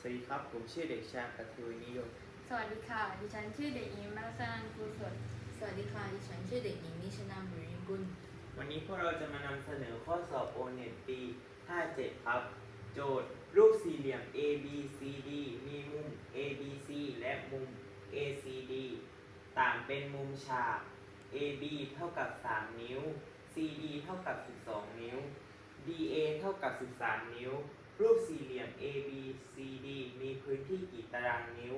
สวัสดีครับ ผมชื่อเด็กชายปัทวีนิยม สวัสดีค่ะ ดิฉันชื่อเด็กหญิงมัลสนันกุศลสวัสดีค่ะ ดิฉันชื่อเด็กหญิงนิชนาบุริกุล วันนี้พวกเราจะมานำเสนอข้อสอบ o n e t ปี 57 ครับ โจทย์ รูปสี่เหลี่ยม A B C D มีมุม A B C และมุม A C D ต่างเป็นมุมฉาก A B เท่ากับ 3 นิ้ว C D เท่ากับ 12 นิ้ว D A เท่ากับ 13 นิ้ว รูปสี่เหลี่ยม A B C D มีพื้นที่กี่ตารางนิ้ว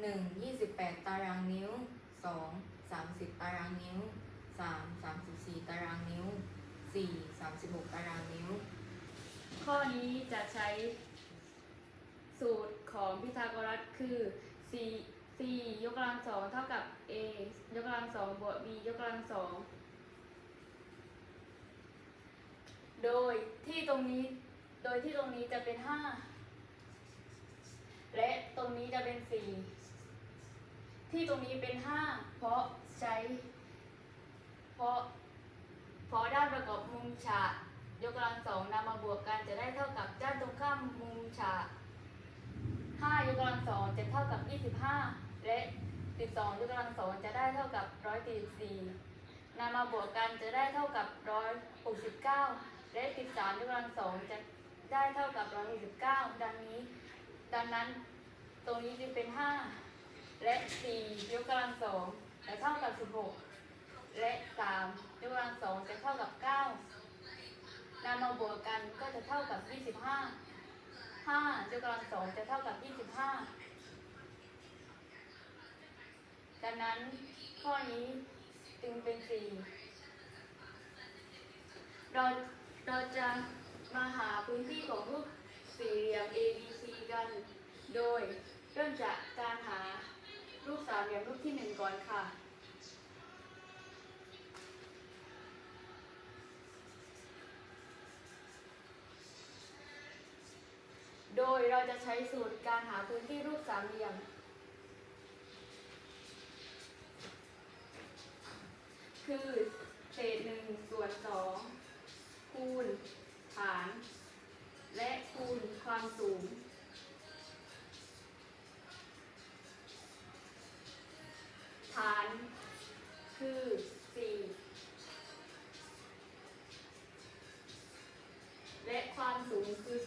1 28 ตารางนิ้ว 2 30 ตารางนิ้ว 3 34 ตารางนิ้ว 4 36 ตารางนิ้ว ข้อนี้จะใช้ สูตรของพิทาโกรัสคือ c c ยกกำลังสองเท่ากับ a ยกกำลังสองบวก b ยกกำลังสอง โดยที่ตรงนี้ โดยที่ตรงนี้จะเป็น 5 และตรงนี้จะเป็น 4 ที่ตรงนี้เป็น 5 เพราะใช้ เพราะเพราะด้านประกอบมุมฉากยกกำลังสองนำมาบวกกันจะได้เท่ากับด้านตรงข้ามมุมฉาก5ยกกำลังสองจะเท่ากับ 25 และ 12ยกกำลังสองจะได้เท่ากับ 144นำมาบวกกันจะได้เท่ากับ 169 และ13ยกกำลังสองจะได้เท่ากับ169ดังนี้ ดังนั้นตรงนี้จึงเป็น 5 และ 4 ยกกำลังสองจะเท่ากับ 16 และ 3 ยกกำลังสองจะเท่ากับ 9นำมาบวกกันก็จะเท่ากับ 25 5 ยกกำลังสองจะเท่ากับ 25 ดังนั้นข้อนี้จึงเป็น 4 เรา เราจะมาหาพื้นที่ของรูปสี่เหลี่ยม A B C กัน โดยเริ่มจากการหารูปสามเหลี่ยมรูปที่หนึ่งก่อนค่ะ โดยเราจะใช้สูตรการหาพื้นที่รูปสามเหลี่ยมคือเศษหนึ่งส่วนสอง คูณฐาน และคูณความสูง ฐานคือ 4 และความสูงคือ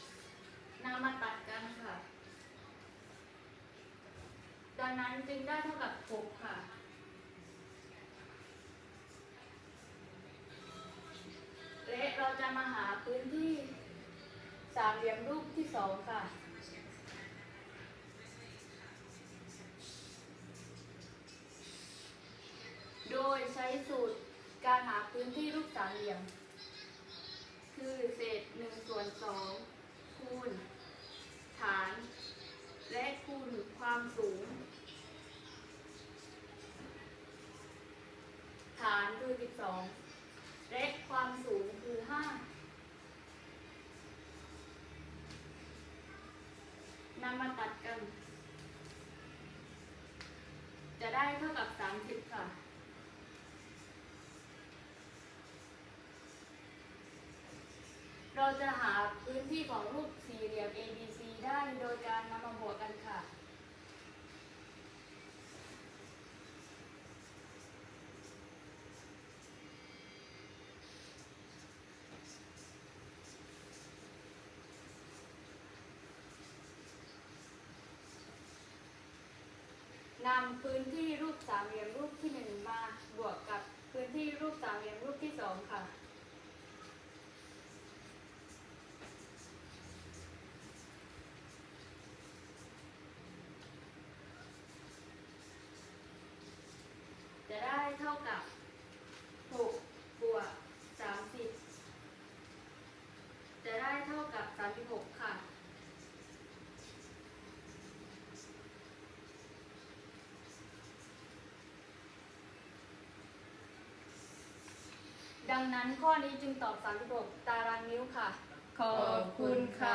3นำมาตัดกันค่ะ ดังนั้นจึงได้เท่ากับ 6 ค่ะและ มาหาพื้นที่สามเหลี่ยมรูปที่สองค่ะ โดยใช้สูตรการหาพื้นที่รูปสามเหลี่ยม คือเศษหนึ่งส่วนสองคูณ ฐาน และคูณความสูง ฐานคือ12 และความสูงคือ 5 นำมาตัดกัน จะได้เท่ากับ30ค่ะ เราจะหาพื้นที่ของรูปสี่เหลี่ยม ABC ได้โดยการนำมาบวกกันค่ะ นำพื้นที่รูปสามเหลี่ยมรูปที่หนึ่งมาบวกกับพื้นที่รูปสามเหลี่ยมรูปที่สองค่ะ จะได้เท่ากับ6บวก30 จะได้เท่ากับ36ค่ะ ดังนั้นข้อนี้จึงตอบ 36 ตารางนิ้วค่ะ ขอบคุณค่ะ